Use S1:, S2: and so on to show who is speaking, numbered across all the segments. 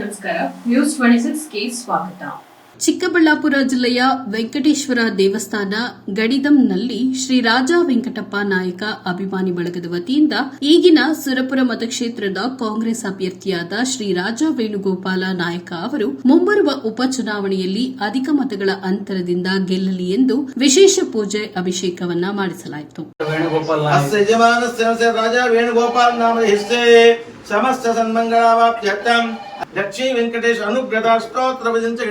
S1: ನಮಸ್ಕಾರ. News twenty ಸ್ವಾಗತ.
S2: ಚಿಕ್ಕಬಳ್ಳಾಪುರ ಜಿಲ್ಲೆಯ ವೆಂಕಟೇಶ್ವರ ದೇವಸ್ಥಾನ ಗಡಿದಂನಲ್ಲಿ ಶ್ರೀ ರಾಜ ವೆಂಕಟಪ್ಪ ನಾಯಕ ಅಭಿಮಾನಿ ಬಳಗದ ವತಿಯಿಂದ ಈಗಿನ ಸುರಪುರ ಮತಕ್ಷೇತ್ರದ ಕಾಂಗ್ರೆಸ್ ಅಭ್ಯರ್ಥಿಯಾದ ಶ್ರೀ ರಾಜ ವೇಣುಗೋಪಾಲ ನಾಯಕ ಅವರು ಮುಂಬರುವ ಉಪಚುನಾವಣೆಯಲ್ಲಿ ಅಧಿಕ ಮತಗಳ ಅಂತರದಿಂದ ಗೆಲ್ಲಲಿ ಎಂದು ವಿಶೇಷ ಪೂಜೆ ಅಭಿಷೇಕವನ್ನ ಮಾಡಿಸಲಾಯಿತು.
S3: సమస్త సన్మంగళావాప్త్యర్థం లక్ష్మీ వెంకటేష్ అనుగ్రత స్తోత్ర విజించే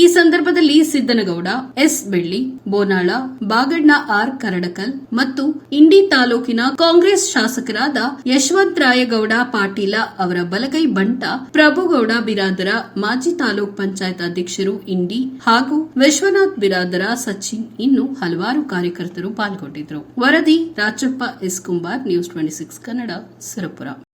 S2: ಈ ಸಂದರ್ಭದಲ್ಲಿ ಸಿದ್ದನಗೌಡ, ಎಸ್ ಬೆಳ್ಳಿ, ಬೋನಾಳ, ಬಾಗಣ್ಣ ಆರ್ ಕರಡಕಲ್ ಮತ್ತು ಇಂಡಿ ತಾಲೂಕಿನ ಕಾಂಗ್ರೆಸ್ ಶಾಸಕರಾದ ಯಶವಂತರಾಯಗೌಡ ಪಾಟೀಲ ಅವರ ಬಲಗೈ ಬಂಟ, ಪ್ರಭುಗೌಡ ಬಿರಾದರ, ಮಾಜಿ ತಾಲೂಕ್ ಪಂಚಾಯತ್ ಅಧ್ಯಕ್ಷರು ಇಂಡಿ ಹಾಗೂ ವಿಶ್ವನಾಥ್ ಬಿರಾದರ ಸಚಿನ್ ಇನ್ನು ಹಲವಾರು ಕಾರ್ಯಕರ್ತರು ಪಾಲ್ಗೊಂಡಿದ್ದರು. ವರದಿ Rajappa S Kumbar, news twenty six Kannada, Surapura.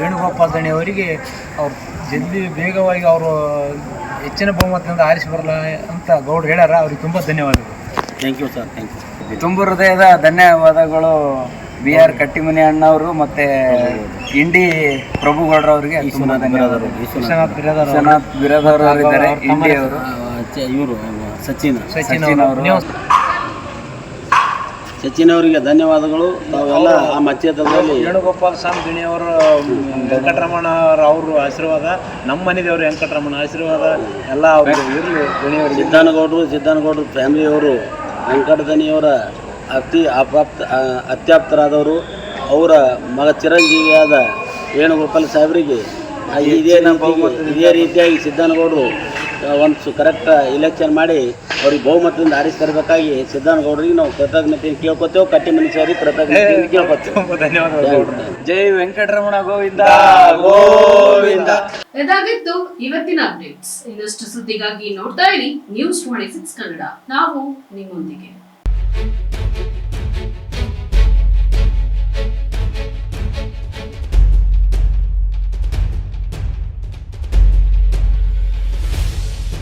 S4: Venugopal
S5: ದಣಿ ಅವರಿಗೆ ಅವ್ರು ಜಲ್ದಿ ಬೇಗವಾಗಿ ಅವರು ಹೆಚ್ಚಿನ ಬಹುಮತದಿಂದ ಆರಿಸಿ ಬರಲ್ಲ ಅಂತ ಗೌಡ್ರು ಹೇಳ್ಯಾರ. ಅವ್ರಿಗೆ ತುಂಬ ಧನ್ಯವಾದಗಳು.
S4: Thank you sir thank you
S6: ತುಂಬ ಹೃದಯದ ಧನ್ಯವಾದಗಳು ಬಿ ಆರ್ ಕಟ್ಟಿಮನಿ ಅಣ್ಣವರು ಮತ್ತೆ ಇಂಡಿ ಪ್ರಭುಗೌಡ್ರವರಿಗೆ ತುಂಬಾ ಧನ್ಯವಾದಗಳು.
S5: ವಿಶ್ವನಾಥ್ ಬಿರಾದರ್ ಅವರು,
S6: ವಿಶ್ವನಾಥ್ ಬಿರಾದರ್ ಅವರು ಇದ್ದಾರೆ ಇಂಡಿ ಅವರು.
S4: ಇವರು ಸಚಿನ್
S5: ಸಚಿನ್ ಅವರು.
S4: ಸಚಿನ್ ಅವರಿಗೆ ಧನ್ಯವಾದಗಳು. ತಾವೆಲ್ಲ ಆ ಮಧ್ಯದಲ್ಲಿ
S5: ವೇಣುಗೋಪಾಲ್ ಸ್ವಾಮಿ ಗಿಣಿಯವರು ವೆಂಕಟರಮಣ ಅವರು ಅವ್ರ ಆಶೀರ್ವಾದ ನಮ್ಮ ಮನೆ ದೇವರು ವೆಂಕಟರಮಣ ಆಶೀರ್ವಾದ ಎಲ್ಲ ಅವರು ಇರಲಿ ದಣಿಯವರಿಗೆ
S4: ಸಿದ್ದಾನಗೌಡರು ಸಿದ್ದಾನಗೌಡರು ಫ್ಯಾಮಿಲಿಯವರು ವೆಂಕಟಧನಿಯವರ ಅತಿ ಅಪ್ರಾಪ್ತ ಅತ್ಯಾಪ್ತರಾದವರು ಅವರ ಮಗ ಚಿರಂಜೀವಿಯಾದ ವೇಣುಗೋಪಾಲ ಸಾಹೇಬರಿಗೆ ಇದೇ ನಮ್ಮ ಇದೇ ರೀತಿಯಾಗಿ ಸಿದ್ದಾನಗೌಡರು ಒಂದು ಕರೆಕ್ಟ್ ಇಲೆಕ್ಷನ್ ಮಾಡಿ ಅವ್ರಿಗೆ ಬಹುಮತದಿಂದ ಆರಿಸಿ ತರಬೇಕಾಗಿ ಸಿದ್ದಾನಗೌಡರಿಗೆ ನಾವು ಕೃತಜ್ಞತೆ ಕೇಳ್ಕೊತೇವೆ ಕಟ್ಟಿ ಮನುಷ್ಯರಿಗೆ ಕೃತಜ್ಞತೆ ಕೇಳ್ಕೊತೇವೆ.
S5: ತುಂಬ ಧನ್ಯವಾದಗಳು
S6: ಜೈ ವೆಂಕಟರಮಣ ಗೋವಿಂದ.
S4: ಗೋವಿಂದ.
S1: ಇದಾಗಿತ್ತು ಇವತ್ತಿನ ಅಪ್ಡೇಟ್ಸ್ ಇನ್ನಷ್ಟು ಸುದ್ದಿಗಾಗಿ ನೋಡ್ತಾ ಇರಿ. News twenty six Kannada. ನಾವು ನಿಮ್ಮೊಂದಿಗೆ.